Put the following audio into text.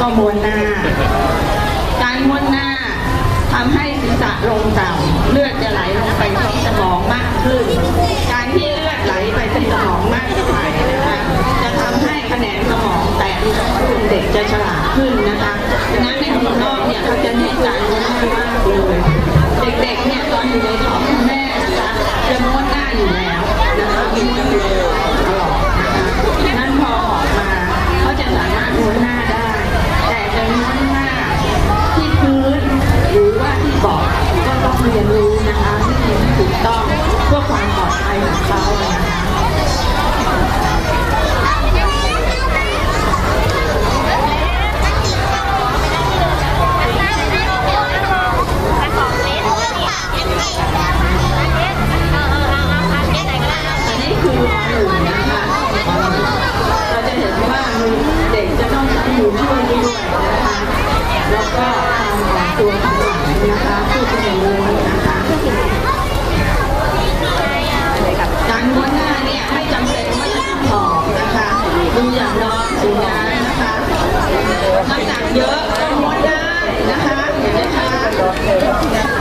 ก็ม้วนหน้า การม้วนหน้าทำให้ศีรษะลงต่ำเลือดจะไหลลงไปที่สมองมากขึ้น การที่เลือดไหลไปที่สมองมากขึ้านะคะจะทำให้แขนสมองแตกขึ้นเด็กจะฉลาดขึ้นนะคะดังนั้นในเมืองนอกเนี่ยเขาจะเน้นการม้วนหน้ามากเลยเด็กๆเนี่ย บอกท่านต้องเรียนรู้นะคะที่ถูกต้องเพื่อความปลอดภัยของเขา นะคะ